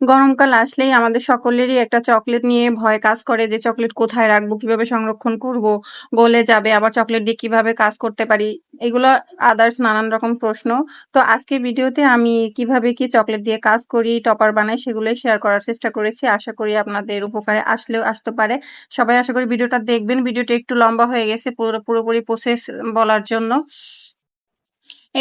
গরমকাল আসলেই আমাদের সকলেরই একটা চকলেট নিয়ে ভয় কাজ করে যে চকলেট কোথায় রাখব, কীভাবে সংরক্ষণ করব, গলে যাবে, আবার চকলেট দিয়ে কীভাবে কাজ করতে পারি, এগুলো আদার্স নানান রকম প্রশ্ন। তো আজকে ভিডিওতে আমি কীভাবে কি চকলেট দিয়ে কাজ করি, টপার বানাই সেগুলোই শেয়ার করার চেষ্টা করেছি। আশা করি আপনাদের উপকারে আসলেও আসতে পারে। সবাই আশা করি ভিডিওটা দেখবেন। ভিডিওটা একটু লম্বা হয়ে গেছে পুরো, পুরোপুরি প্রসেস বলার জন্য।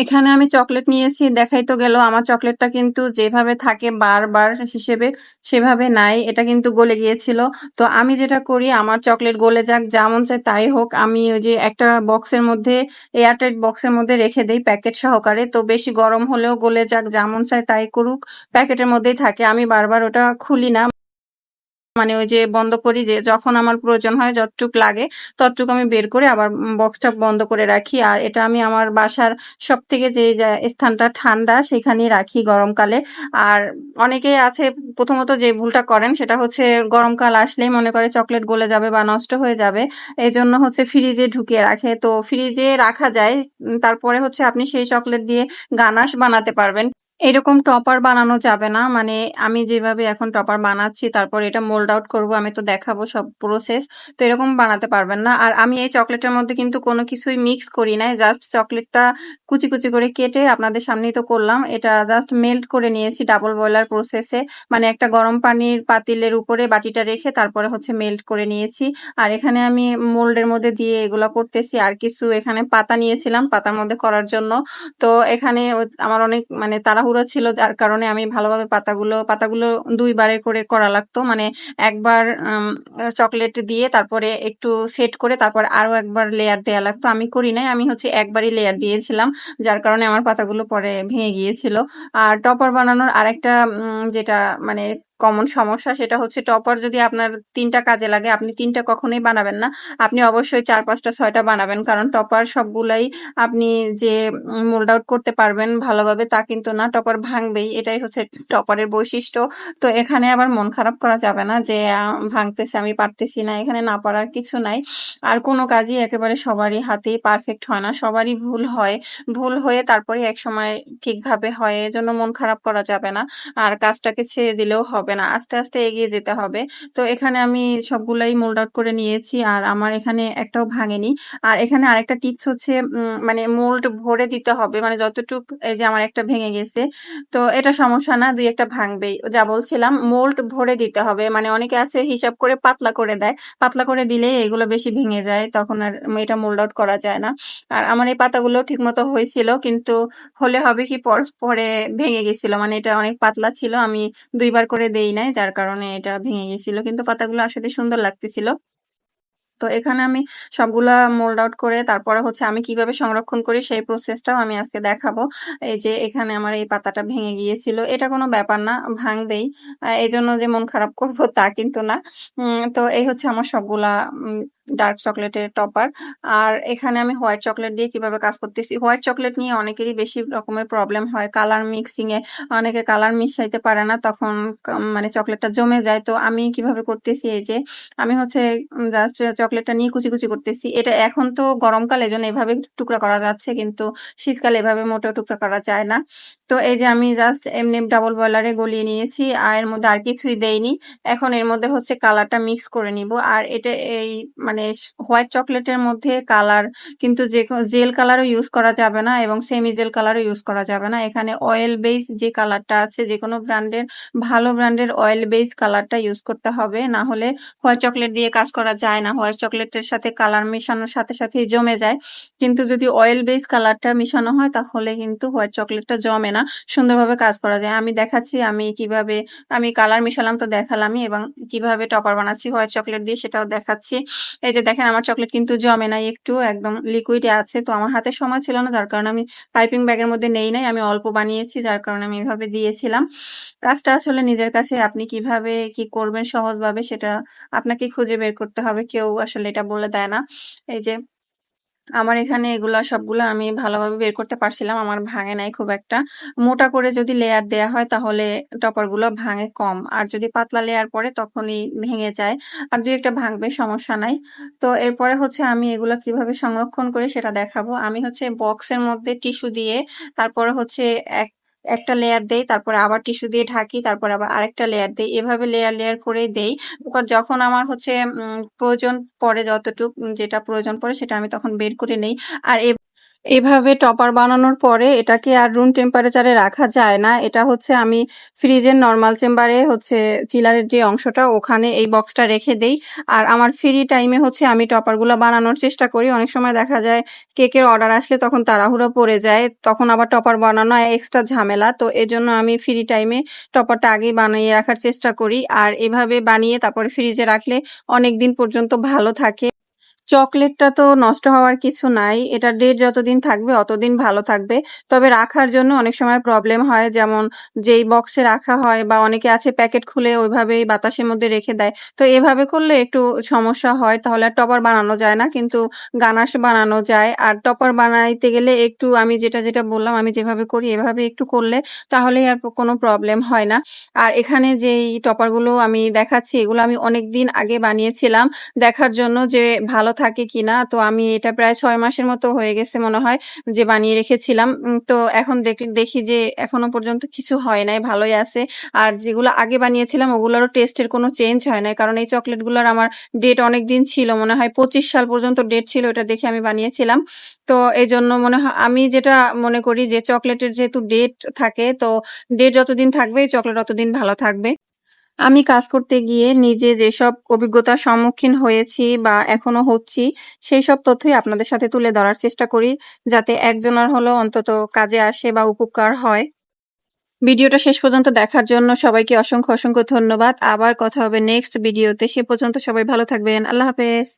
এখানে আমি চকলেট নিয়েছি, দেখাই তো গেল। আমার চকলেটটা কিন্তু যেভাবে থাকে বারবার হিসেবে সেভাবে নাই, এটা কিন্তু গলে গিয়েছিল। তো আমি যেটা করি, আমার চকলেট গলে যাক, যেমন চাই তাই হোক, আমি ওই যে একটা বক্সের মধ্যে এয়ারটাইট বক্সের মধ্যে রেখে দেই প্যাকেট সহকারে। তো বেশি গরম হলেও গলে যাক, যেমন চাই তাই করুক, প্যাকেটের মধ্যেই থাকে। আমি বারবার ওটা খুলি না। মানে ওই যে বন্ধ করি যে যখন আমার প্রয়োজন হয় যতটুক লাগে ততটুকু আমি বের করে আবার বক্সটা বন্ধ করে রাখি। আর এটা আমি আমার বাসার সব থেকে যে স্থানটা ঠান্ডা সেখানেই রাখি গরমকালে। আর অনেকেই আছে প্রথমত যে ভুলটা করেন সেটা হচ্ছে গরমকাল আসলেই মনে করে চকলেট গলে যাবে বা নষ্ট হয়ে যাবে। এই জন্য হচ্ছে ফ্রিজে ঢুকিয়ে রাখে। তো ফ্রিজে রাখা যায় তারপরে হচ্ছে আপনি সেই চকলেট দিয়ে গানাশ বানাতে পারবেন। এরকম টপার বানানো যাবে না। মানে আমি যেভাবে এখন টপার বানাচ্ছি, তারপর এটা মোল্ড আউট করব, আমি তো দেখাবো সব প্রসেস তো এরকম বানাতে পারবেন না। আর আমি এই চকলেটের মধ্যে কিন্তু কোনো কিছুই মিক্স করি নাই জাস্ট চকলেটটা কুচি কুচি করে কেটে আপনাদের সামনেই তো করলাম। এটা জাস্ট মেল্ট করে নিয়েছি ডাবল বয়লার প্রসেসে মানে একটা গরম পানির পাতিলের উপরে বাটিটা রেখে তারপরে হচ্ছে মেল্ট করে নিয়েছি। আর এখানে আমি মোল্ডের মধ্যে দিয়ে এগুলো করতেছি। আর কিছু এখানে পাতা নিয়েছিলাম পাতার মধ্যে করার জন্য। তো এখানে আমার অনেক মানে তারা তাড়াহুড়ো ছিল যার কারণে আমি ভালোভাবে পাতাগুলো পাতাগুলো দুইবারে করে করা লাগতো। মানে একবার চকলেট দিয়ে তারপরে একটু সেট করে তারপর আরও একবার লেয়ার দেওয়া লাগতো। আমি করি নাই, আমি হচ্ছে একবারই লেয়ার দিয়েছিলাম, যার কারণে আমার পাতাগুলো পরে ভেঙে গিয়েছিল। আর টপার বানানোর আরেকটা যেটা মানে কমন সমস্যা সেটা হচ্ছে টপার যদি আপনার তিনটা কাজে লাগে, আপনি তিনটা কখনোই বানাবেন না। আপনি অবশ্যই চার, পাঁচটা, ছয়টা বানাবেন, কারণ টপার সবগুলাই আপনি যে মোল্ড আউট করতে পারবেন ভালোভাবে তা কিন্তু না টপার ভাঙবেই, এটাই হচ্ছে টপারের বৈশিষ্ট্য। তো এখানে আবার মন খারাপ করা যাবে না যে ভাঙতেছে, আমি পারতেছি না, এখানে না পারার কিছু নাই। আর কোনো কাজই একেবারে সবারই হাতেই পারফেক্ট হয় না, সবারই ভুল হয়। ভুল হয়ে তারপরে এক সময় ঠিকভাবে হয়, এজন্য মন খারাপ করা যাবে না। আর কাজটাকে ছেড়ে দিলেও হবে হবে না, আস্তে আস্তে এগিয়ে যেতে হবে। তো এখানে আমি সবগুলাই মোল্ড আউট করে নিয়েছি আর আমার এখানে একটাও ভাঙেনি। আর এখানে আরেকটা টিপস হচ্ছে মানে মোল্ড ভরে দিতে হবে মানে যতটুক এই যে আমার একটা ভেঙে গেছে। তো এটা সমস্যা না, দুই একটা ভাঙবেই। যা বলছিলাম মোল্ড ভরে দিতে হবে মানে অনেকে আছে হিসাব করে পাতলা করে দেয়। পাতলা করে দিলে এগুলো বেশি ভেঙে যায়, তখন আর এটা মোল্ড আউট করা যায় না। আর আমার এই পাতাগুলো ঠিক মতো হয়েছিল, কিন্তু হলে হবে কি পরে ভেঙে গেছিল মানে এটা অনেক পাতলা ছিল, আমি দুইবার করে দেই নাই, যার কারণে এটা ভেঙে গেছিল। কিন্তু পাতাগুলো আসলে সুন্দর লাগতেছিল। তো এখানে আমি সবগুলা মোল্ড আউট করে তারপরে হচ্ছে আমি কীভাবে সংরক্ষণ করি সেই প্রসেসটাও আমি আজকে দেখাবো। এই যে এখানে আমার এই পাতাটা ভেঙে গিয়েছিল। এটা কোনো ব্যাপার না, ভাঙবেই। এই জন্য যে মন খারাপ করব তা কিন্তু না। তো এই হচ্ছে আমার সবগুলা ডার্ক চকলেটের টপার আর এখানে আমি হোয়াইট চকলেট দিয়ে কীভাবে কাজ করতেছি? হোয়াইট চকলেট নিয়ে অনেকেরই বেশি রকমের প্রবলেম হয়। কালার মিক্সিং এ অনেকে কালার মিশাইতে পারে না, তখন মানে চকলেটটা জমে যায়। তো আমি কীভাবে করতেছি এই যে, আমি হচ্ছে জাস্ট চকলেটটা নিয়ে কুচি কুচি করতেছি। এটা এখন তো গরমকাল এই জন্য এভাবে টুকরা করা যাচ্ছে, কিন্তু শীতকালে এভাবে মোটেও টুকরা করা যায় না। তো এই যে আমি জাস্ট এমনি ডাবল বয়লারে গলিয়ে নিয়েছি, আর এর মধ্যে আর কিছুই দেইনি। এখন এর মধ্যে হচ্ছে কালারটা মিক্স করে নিব। আর এটা এই মানে হোয়াইট চকলেটের মধ্যে কালার কিন্তু যে জেল কালারও ইউজ করা যাবে না এবং সেমি জেল কালারও ইউজ করা যাবে না। এখানে অয়েল বেস যে কালারটা আছে, যে কোনো ব্র্যান্ডের ভালো ব্র্যান্ডের অয়েল বেস কালারটা ইউজ করতে হবে। না হলে হোয়াইট চকলেট দিয়ে কাজ করা যায় না। হোয়াইট চকলেটের সাথে কালার মেশানোর সাথে সাথে জমে যায়। কিন্তু যদি অয়েল বেস কালারটা মিশানো হয়, তাহলে কিন্তু হোয়াইট চকলেটটা জমে না। সুন্দরভাবে কাজ করা যায়। আমি দেখাচ্ছি, আমি কীভাবে, আমি কালার মিশালাম তো দেখালামই এবং কীভাবে টপার বানাচ্ছি হোয়াইট চকলেট দিয়ে সেটাও দেখাচ্ছি। এই যে দেখেন, আমার চকলেট কিন্তু জমে নাই একটু, একদম লিকুইডে আছে, তো আমার হাতে সময় ছিল না, যার কারণে আমি পাইপিং ব্যাগের মধ্যে নেই নাই, আমি অল্প বানিয়েছি, যার কারণে আমি এভাবে দিয়েছিলাম। কাজটা আসলে নিজের কাছে, আপনি কীভাবে কি করবেন সহজভাবে, সেটা আপনাকে খুঁজে বের করতে হবে, কেউ আসলে এটা বলে দেয় না। এই যে আমার এখানে এগুলা সবগুলো আমি ভালোভাবে বের করতে পারছিলাম। আমার ভাঙে নাই খুব একটা। মোটা করে যদি লেয়ার দেয়া হয় তাহলে টপারগুলো ভাঙে কম। আর যদি পাতলা লেয়ার পরে তখনই ভেঙে যায়। আর দুই একটা ভাঙবে, সমস্যা নাই। তো এরপরে হচ্ছে আমি এগুলো কীভাবে সংরক্ষণ করে সেটা দেখাবো। আমি হচ্ছে বক্সের মধ্যে টিস্যু দিয়ে তারপরে হচ্ছে এক একটা লেয়ার দেই, তারপরে আবার টিস্যু দিয়ে ঢাকি, তারপর আবার আরেকটা লেয়ার দেই। এভাবে লেয়ার লেয়ার করে দেই। যখন আমার হচ্ছে প্রয়োজন পড়ে যতটুক, যেটা প্রয়োজন পড়ে সেটা আমি তখন বের করে নেই। আর এভাবে টপার বানানোর পরে এটাকে আর রুম টেম্পারেচারে রাখা যায় না। এটা হচ্ছে আমি ফ্রিজের নর্মাল চেম্বারে হচ্ছে চিলারের যে অংশটা, ওখানে এই বক্সটা রেখে দেই। আর আমার ফ্রি টাইমে হচ্ছে আমি টপারগুলো বানানোর চেষ্টা করি। অনেক সময় দেখা যায় কেকের অর্ডার আসলে তখন তাড়াহুড়ো পড়ে যায়, তখন আবার টপার বানানো এক্সট্রা ঝামেলা। তো এজন্য আমি ফ্রি টাইমে টপারটা আগেই বানিয়ে রাখার চেষ্টা করি। আর এভাবে বানিয়ে তারপরে ফ্রিজে রাখলে অনেক দিন পর্যন্ত ভালো থাকে। চকলেটটা তো নষ্ট হওয়ার কিছু নাই। এটা ডেট যতদিন থাকবে, অতদিন ভালো থাকবে। তবে রাখার জন্য অনেক সময় প্রবলেম হয়। যেমন যেই বক্সে রাখা হয় বা অনেকে আছে প্যাকেট খুলে ওইভাবেই বাতাসের মধ্যে রেখে দেয়। তো এভাবে করলে একটু সমস্যা হয়। তাহলে আর টপার বানানো যায় না। কিন্তু গানাশ বানানো যায়। আর টপার বানাইতে গেলে একটু আমি যেটা যেটা বললাম, আমি যেভাবে করি, এভাবে একটু করলে তাহলেই আর কোনো প্রবলেম হয় না। আর এখানে যেই টপারগুলো আমি দেখাচ্ছি, এগুলো আমি অনেক দিন আগে বানিয়েছিলাম। দেখার জন্য যে ভালো থাকে কিনা তো আমি এটা প্রায় ছয় মাসের মতো হয়ে গেছে মনে হয় যে বানিয়ে রেখেছিলাম। তো এখন দেখি যে এখনও পর্যন্ত কিছু হয় নাই, ভালোই আছে। আর যেগুলো আগে বানিয়েছিলাম, ওগুলোরও টেস্টের কোনো চেঞ্জ হয় নাই। কারণ এই চকলেটগুলোর আমার ডেট অনেক দিন ছিল, মনে হয় পঁচিশ সাল পর্যন্ত ডেট ছিল এটা দেখে আমি বানিয়েছিলাম। তো এই জন্য মনে হয়, আমি যেটা মনে করি যে চকলেটের যেহেতু ডেট থাকে, তো ডেট যতদিন থাকবে, এই চকলেট ততদিন ভালো থাকবে। আমি কাজ করতে গিয়ে নিজে যেসব অভিজ্ঞতার সম্মুখীন হয়েছি বা এখনও হচ্ছি, সেই সব তথ্যই আপনাদের সাথে তুলে ধরার চেষ্টা করি, যাতে একজনের হলেও অন্তত কাজে আসে বা উপকার হয়। ভিডিওটা শেষ পর্যন্ত দেখার জন্য সবাইকে অসংখ্য অসংখ্য ধন্যবাদ। আবার কথা হবে নেক্সট ভিডিওতে। সে পর্যন্ত সবাই ভালো থাকবেন। আল্লাহ হাফেজ।